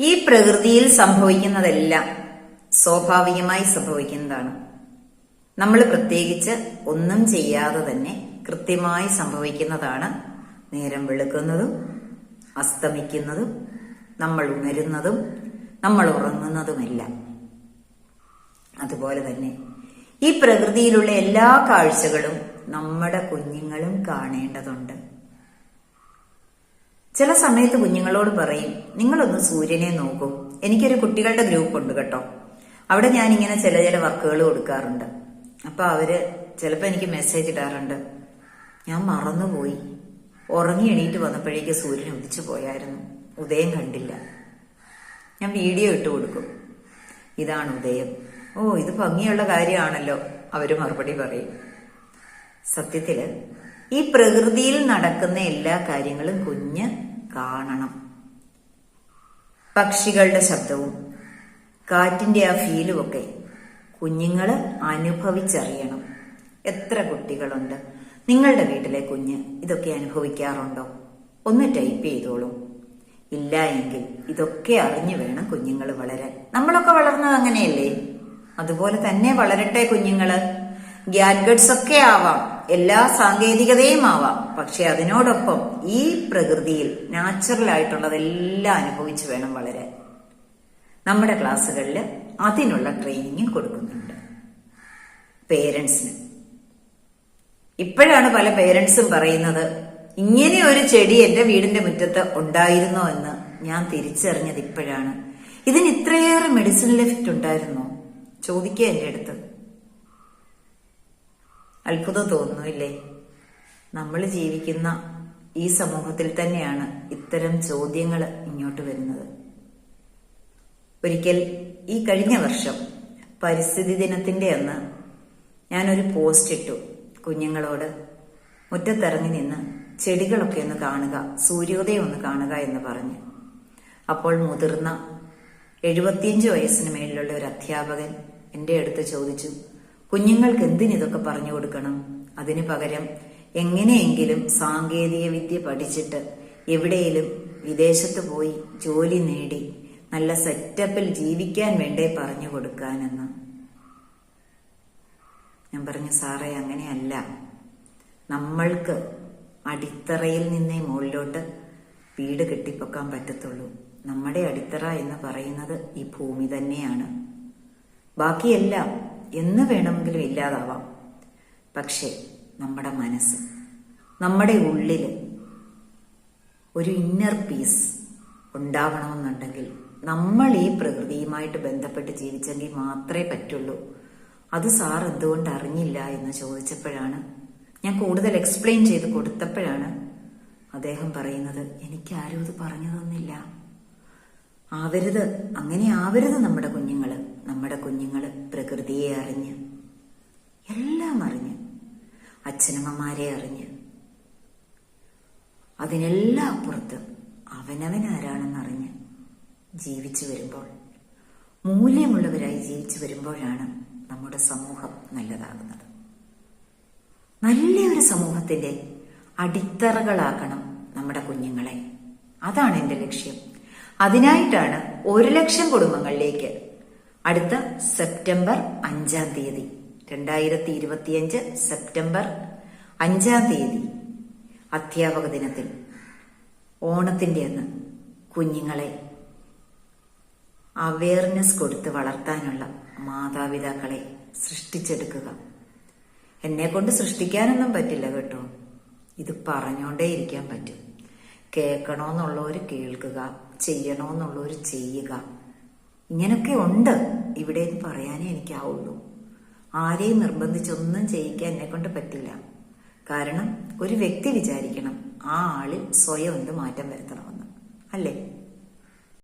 ഈ പ്രകൃതിയിൽ സംഭവിക്കുന്നതെല്ലാം സ്വാഭാവികമായി സംഭവിക്കുന്നതാണ്. നമ്മൾ പ്രത്യേകിച്ച് ഒന്നും ചെയ്യാതെ തന്നെ കൃത്യമായി സംഭവിക്കുന്നതാണ്. നേരം വെളുക്കുന്നതും അസ്തമിക്കുന്നതും നമ്മൾ ഉണരുന്നതും നമ്മൾ ഉറങ്ങുന്നതുമെല്ലാം. അതുപോലെ തന്നെ ഈ പ്രകൃതിയിലുള്ള എല്ലാ കാഴ്ചകളും നമ്മുടെ കുഞ്ഞുങ്ങളും കാണേണ്ടതുണ്ട്. ചില സമയത്ത് കുഞ്ഞുങ്ങളോട് പറയും നിങ്ങളൊന്ന് സൂര്യനെ നോക്കൂ. എനിക്കൊരു കുട്ടികളുടെ ഗ്രൂപ്പ് ഉണ്ട് കേട്ടോ. അവിടെ ഞാൻ ഇങ്ങനെ ചില ചില വർക്കുകൾ കൊടുക്കാറുണ്ട്. അപ്പൊ അവർ ചിലപ്പോൾ എനിക്ക് മെസ്സേജ് ഇടാറുണ്ട്. ഞാൻ മറന്നുപോയി. ഉറങ്ങി എണീറ്റ് വന്നപ്പോഴേക്ക് സൂര്യൻ ഉദിച്ചു പോയായിരുന്നു. ഉദയം കണ്ടില്ല. ഞാൻ വീഡിയോ ഇട്ട് കൊടുക്കും. ഇതാണ് ഉദയം. ഓ ഇത് ഭംഗിയുള്ള കാര്യമാണല്ലോ അവർ മറുപടി പറയും. സത്യത്തിൽ ഈ പ്രകൃതിയിൽ നടക്കുന്ന എല്ലാ കാര്യങ്ങളും കുഞ്ഞ് കാണണം. പക്ഷികളുടെ ശബ്ദവും കാറ്റിന്റെ ആ ഫീലും ഒക്കെ കുഞ്ഞുങ്ങൾ അനുഭവിച്ചറിയണം. എത്ര കുട്ടികളുണ്ട്? നിങ്ങളുടെ വീട്ടിലെ കുഞ്ഞ് ഇതൊക്കെ അനുഭവിക്കാറുണ്ടോ? ഒന്ന് ടൈപ്പ് ചെയ്തോളൂ. ഇല്ല എങ്കിൽ ഇതൊക്കെ അറിഞ്ഞു വേണം കുഞ്ഞുങ്ങൾ വളരാൻ. നമ്മളൊക്കെ വളർന്നത് അങ്ങനെയല്ലേ? അതുപോലെ തന്നെ വളരട്ടെ കുഞ്ഞുങ്ങൾ. ഗ്യാഡ്ഗറ്റ്സ് ഒക്കെ ആവാം. എല്ലാ സാങ്കേതികതയും ആവാം പക്ഷെ അതിനോടൊപ്പം ഈ പ്രകൃതിയിൽ നാച്ചുറൽ ആയിട്ടുള്ളതെല്ലാം അനുഭവിച്ചു വേണം വളരാൻ നമ്മുടെ ക്ലാസ്സുകളിൽ അതിനുള്ള ട്രെയിനിങ് കൊടുക്കുന്നുണ്ട്. പേരൻസിന് ഇപ്പോഴാണ് പല പേരൻസും പറയുന്നത് ഇങ്ങനെ ഒരു ചെടി എന്റെ വീടിന്റെ മുറ്റത്ത് ഉണ്ടായിരുന്നോ എന്ന് ഞാൻ തിരിച്ചറിഞ്ഞത് ഇപ്പോഴാണ്. ഇതിന് ഇത്രയേറെ മെഡിസിൻ ലെഫ്റ്റ് ഉണ്ടായിരുന്നോ? ചോദിക്കുക എന്റെ അടുത്ത്. അത്ഭുതം തോന്നുന്നില്ലേ? നമ്മൾ ജീവിക്കുന്ന ഈ സമൂഹത്തിൽ തന്നെയാണ് ഇത്തരം ചോദ്യങ്ങൾ ഇങ്ങോട്ട് വരുന്നത്. ഒരിക്കൽ ഈ കഴിഞ്ഞ വർഷം പരിസ്ഥിതി ദിനത്തിന്റെ അന്ന് ഞാനൊരു പോസ്റ്റ് ഇട്ടു കുഞ്ഞുങ്ങളോട്. മുറ്റത്തിറങ്ങി നിന്ന് ചെടികളൊക്കെ ഒന്ന് കാണുക സൂര്യോദയം ഒന്ന് കാണുക എന്ന് പറഞ്ഞ്. അപ്പോൾ മുതിർന്ന എഴുപത്തിയഞ്ച് വയസ്സിന് മേലുള്ള ഒരു അധ്യാപകൻ എന്റെ അടുത്ത് ചോദിച്ചു കുഞ്ഞുങ്ങൾക്ക് എന്തിനിതൊക്കെ പറഞ്ഞു കൊടുക്കണം? അതിനു പകരം എങ്ങനെയെങ്കിലും സാങ്കേതിക വിദ്യ പഠിച്ചിട്ട് എവിടെയെങ്കിലും വിദേശത്ത് പോയി ജോലി നേടി നല്ല സെറ്റപ്പിൽ ജീവിക്കാൻ വേണ്ടേ പറഞ്ഞു കൊടുക്കാനെന്ന്. ഞാൻ പറഞ്ഞു സാറേ അങ്ങനെയല്ല. നമ്മൾക്ക് അടിത്തറയിൽ നിന്നേ മുകളിലോട്ട് വീട് കെട്ടിപ്പൊക്കാൻ പറ്റത്തുള്ളൂ. നമ്മുടെ അടിത്തറ എന്ന് പറയുന്നത് ഈ ഭൂമി തന്നെയാണ്. ബാക്കിയെല്ലാം എന്ന് വേണമെങ്കിലും ഇല്ലാതാവാം. പക്ഷേ നമ്മുടെ മനസ്സ് നമ്മുടെ ഉള്ളിൽ ഒരു ഇന്നർ പീസ് ഉണ്ടാവണമെന്നുണ്ടെങ്കിൽ നമ്മൾ ഈ പ്രകൃതിയുമായിട്ട് ബന്ധപ്പെട്ട് ജീവിച്ചെങ്കിൽ മാത്രമേ പറ്റുള്ളൂ. അത് സാർ എന്തുകൊണ്ട് അറിഞ്ഞില്ല എന്ന് ചോദിച്ചപ്പോഴാണ് ഞാൻ കൂടുതൽ എക്സ്പ്ലെയിൻ ചെയ്ത് കൊടുത്തപ്പോഴാണ് അദ്ദേഹം പറയുന്നത് എനിക്ക് ആരും ഇത് പറഞ്ഞു തന്നില്ല. ആവരുത്. അങ്ങനെ ആവരുത് നമ്മുടെ കുഞ്ഞുങ്ങൾ. നമ്മുടെ കുഞ്ഞുങ്ങൾ പ്രകൃതിയെ അറിഞ്ഞ്. എല്ലാം അറിഞ്ഞ്. അച്ഛനമ്മമാരെ അറിഞ്ഞ്. അതിനെല്ലാം അപ്പുറത്ത് അവനവൻ ആരാണെന്നറിഞ്ഞ് ജീവിച്ചു വരുമ്പോൾ മൂല്യമുള്ളവരായി ജീവിച്ചു വരുമ്പോഴാണ് നമ്മുടെ സമൂഹം നല്ലതാകുന്നത്. നല്ലൊരു സമൂഹത്തിന്റെ അടിത്തറകളാക്കണം നമ്മുടെ കുഞ്ഞുങ്ങളെ. അതാണ് എന്റെ ലക്ഷ്യം. അതിനായിട്ടാണ് ഒരു ലക്ഷം കുടുംബങ്ങളിലേക്ക്. അടുത്ത സെപ്റ്റംബർ അഞ്ചാം തീയതി രണ്ടായിരത്തി ഇരുപത്തിയഞ്ച് സെപ്റ്റംബർ അഞ്ചാം തീയതി അധ്യാപക ദിനത്തിൽ. ഓണത്തിന്റെ അന്ന് കുഞ്ഞുങ്ങളെ അവയർനെസ് കൊടുത്ത് വളർത്താനുള്ള മാതാപിതാക്കളെ സൃഷ്ടിച്ചെടുക്കുക. എന്നെ കൊണ്ട് സൃഷ്ടിക്കാനൊന്നും പറ്റില്ല കേട്ടോ. ഇത് പറഞ്ഞുകൊണ്ടേ ഇരിക്കാൻ പറ്റും. കേൾക്കണമെന്നുള്ളവർ കേൾക്കുക. ചെയ്യണമെന്നുള്ളവർ ചെയ്യുക. ഇങ്ങനൊക്കെ ഉണ്ട്. ഇവിടെ എന്ന് പറയാനേ എനിക്കാവുള്ളൂ. ആരെയും നിർബന്ധിച്ചൊന്നും ചെയ്യിക്കാൻ എന്നെ കൊണ്ട് പറ്റില്ല. കാരണം ഒരു വ്യക്തി വിചാരിക്കണം ആ ആളിൽ സ്വയം എന്ത് മാറ്റം വരുത്തണമെന്ന്. അല്ലേ?